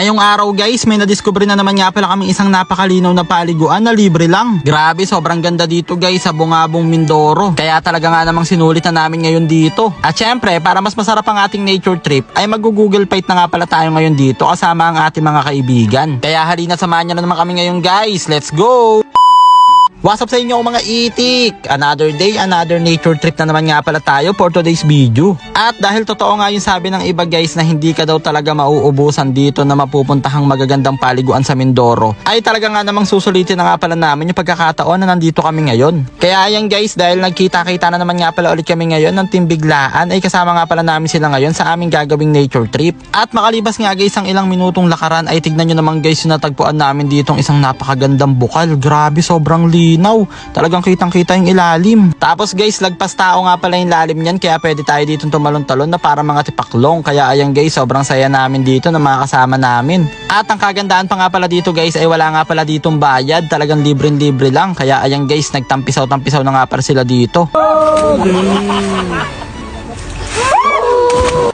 Ngayong araw guys, may nadiskubre na naman nga pala kaming isang napakalinaw na paliguan na libre lang. Grabe, sobrang ganda dito guys sa Bungabong Mindoro. Kaya talaga nga namang sinulit na namin ngayon dito. At syempre, para mas masarap ang ating nature trip, ay mag-google fight na nga pala tayo ngayon dito kasama ang ating mga kaibigan. Kaya halina samahan nyo na naman kami ngayon guys. Let's go! What's up sa inyo mga itik? Another day, another nature trip na naman nga pala tayo for today's video. At dahil totoo nga yung sabi ng iba guys na hindi ka daw talaga mauubusan dito na mapupuntahang magagandang paliguan sa Mindoro, ay talaga nga namang susulitin na nga pala namin yung pagkakataon na nandito kami ngayon. Kaya ayan guys, dahil nagkita-kita na naman nga pala ulit kami ngayon ng Team Biglaan, ay kasama nga pala namin sila ngayon sa aming gagawing nature trip. At makalibas nga guys ang ilang minutong lakaran ay tignan nyo naman guys yung natagpuan namin ditong isang napakagandang bukal. Grabe, sobrang linaw. Talagang kitang-kita yung ilalim. Tapos guys, lagpas tao nga pala yung lalim niyan kaya pwede tayo dito tumalon-talon na para mga tipaklong. Kaya ayan guys, sobrang saya namin dito na mga kasama namin. At ang kagandaan pa nga pala dito guys ay wala nga pala ditong bayad. Talagang libre-libre lang. Kaya ayan guys, nagtampisaw-tampisaw na nga pala sila dito.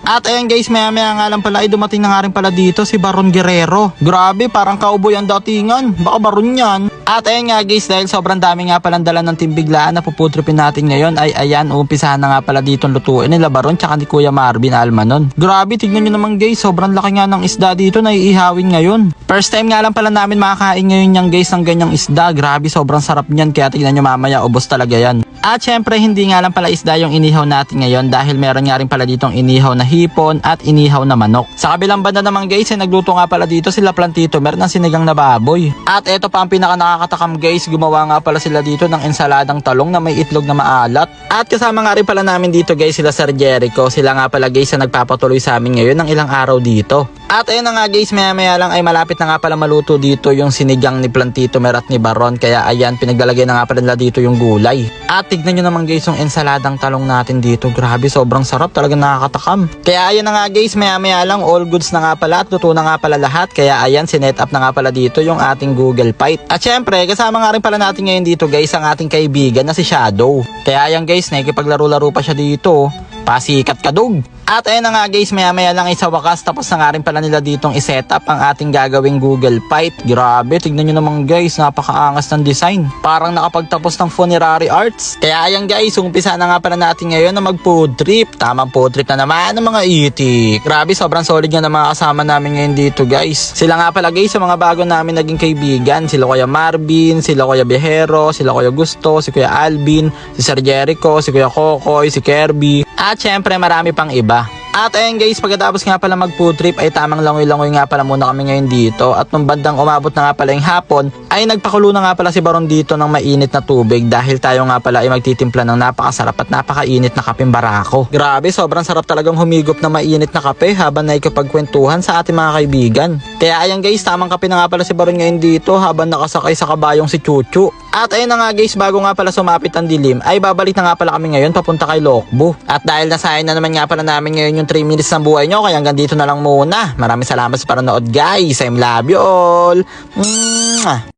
At ayan guys, maya maya nga lang pala ay dumating na nga rin pala dito si Baron Guerrero. Grabe, parang cowboy ang datingan. Baka Baron yan. At ayan nga guys, dahil sobrang dami nga palang dala ng timbiglaan na puputripin natin ngayon ay ayan, umpisahan na nga pala dito lutuin nila Baron tsaka ni Kuya Marvin Almanon. Grabe, tignan nyo naman guys, sobrang laki nga ng isda dito na iihawin ngayon. First time nga lang pala namin makakain ngayon yan guys ng ganyang isda. Grabe, sobrang sarap niyan kaya tignan nyo mamaya, ubos talaga yan. At syempre, hindi nga lang pala isda yung inihaw natin ngayon dahil meron nga rin pala ditong inihaw na hipon at inihaw na manok. Sa kabilang banda naman guys, ay nagluto nga pala dito sila plantito, meron ng sinigang na baboy. At eto pa ang pinaka nakakatakam guys, gumawa nga pala sila dito ng ensaladang talong na may itlog na maalat. At kasama nga rin pala namin dito guys sila Sir Jericho. Sila nga pala guys na nagpapatuloy sa amin ngayon ng ilang araw dito. At ayun na nga guys, maya maya lang ay malapit na nga pala maluto dito yung sinigang ni Plantito Mer at ni Baron. Kaya ayan, pinaglalagay na nga pala nila dito yung gulay. At tignan nyo naman guys yung ensaladang talong natin dito. Grabe, sobrang sarap. Talagang nakakatakam. Kaya ayan na nga guys, maya maya lang all goods na nga pala at luto na nga pala lahat. Kaya ayan, sinet up na nga pala dito yung ating Google Fight. At syempre, kasama nga rin pala natin ngayon dito guys ang ating kaibigan na si Shadow. Kaya ayan guys, nakikipaglaro-laro pa siya dito. Pasikat kadug. At ayun na nga guys, maya maya lang ay sa wakas tapos na nga rin pala nila ditong iset up ang ating gagawing Google Fight. Grabe, tignan nyo naman guys, napakaangas ng design. Parang nakapagtapos ng funerary arts. Kaya ayan guys, umpisa na nga pala natin ngayon na mag food trip. Tamang food trip na naman ng mga itik. Grabe, sobrang solid nga ng mga kasama namin ngayon dito guys. Sila nga pala guys, sa mga bago namin naging kaibigan. Sila Kuya Marvin, sila Kuya Bihero, sila Kuya Gusto, si Kuya Alvin, si Sir Jericho, si Kuya Kokoy, si Kirby. At syempre marami pang iba. At ayun guys, pagkatapos nga pala mag food trip ay tamang langoy-langoy nga pala muna kami ngayon dito. At nung bandang umabot na nga pala yung hapon, ay nagpakulo na nga pala si Baron dito ng mainit na tubig dahil tayo nga pala ay magtitimpla ng napakasarap at napakainit na kapeng barako. Grabe, sobrang sarap talagang humigop na mainit na kape habang naikipagkwentuhan sa ating mga kaibigan. Kaya ayan guys, tamang kape na nga pala si Baron ngayon dito habang nakasakay sa kabayong si Chuchu. At ayun na nga guys, bago nga pala sumapit ang dilim, ay babalik na nga pala kami ngayon papunta kay Lokbo. At dahil nasayang na naman nga pala namin ngayon yung 3 minutes ng buhay nyo, kaya hanggang dito na lang muna. Maraming salamat sa panonood guys. I love you all. Mwah!